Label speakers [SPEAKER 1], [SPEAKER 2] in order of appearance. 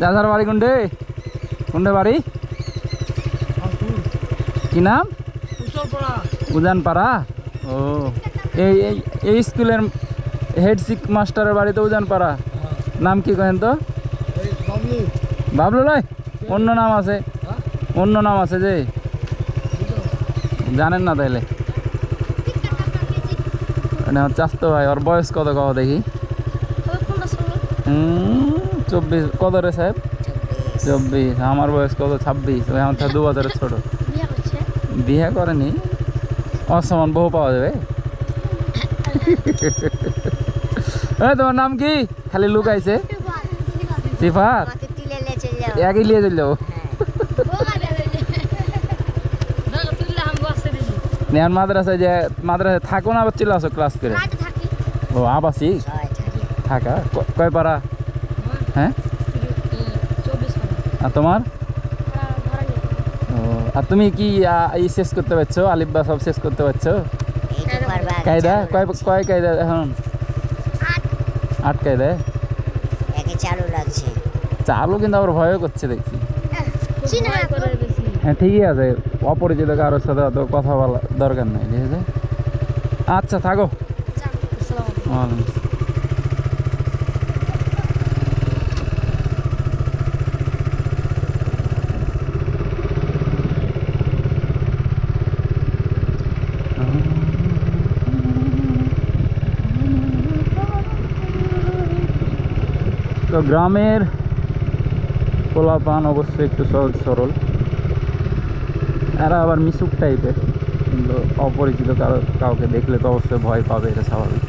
[SPEAKER 1] দাদার বাড়ি কোনটে কোনটে বাড়ি? কি নাম? উজানপাড়া? ও। এই এই এই স্কুলের হেড শিক মাস্টারের বাড়িতে উজানপাড়া? নাম কি কেন তো? বাবলু। লয়? অন্য নাম আছে। অন্য নাম আছে যে? জানেন না তাইলে। চাস্তো ভাই ওর বয়স কত কত দেখি? হুম, চব্বিশ কত রে সাহেব? চব্বিশ। আমার বয়স কত? ছাব্বিশ। ওই আমার থেকে দু বছরের ছোট। বিয়ে করেনি? অসমান বহু পাওয়া যাবে। এই তোমার নাম কি? খালি লুক আইছে সিফাত?
[SPEAKER 2] আমাকে নিয়ে চলে
[SPEAKER 1] একই যাব নেহান মাদ্রাসায় যে মাদ্রাসায় থাকো না আবার চলে আসো ক্লাস করে? ও আবাসিক?
[SPEAKER 2] থাকা।
[SPEAKER 1] কয় পারা হ্যাঁ? আর তোমার? আর তুমি কি আ, ই শেষ করতে পারছ? আলিব্বা সব শেষ করতে পারছ? কায়দা? কয়। কয় কায়দা এখন? আট কায়দা
[SPEAKER 2] চালু লাগছে
[SPEAKER 1] চালু কিন্তু আবার ভয়ও করছে দেখছি। হ্যাঁ ঠিকই আছে। অপরিচিত কারোর সাথে অত কথা বলা দরকার নেই ঠিক আছে? আচ্ছা থাকো। ওয়ালাইকুম তো গ্রামের পোলাপান অবশ্যই একটু সহজ সরল। এরা আবার মিশুক টাইপের কিন্তু অপরিচিত কারও কাউকে দেখলে তো অবশ্যই ভয় পাবে, এটা স্বাভাবিক।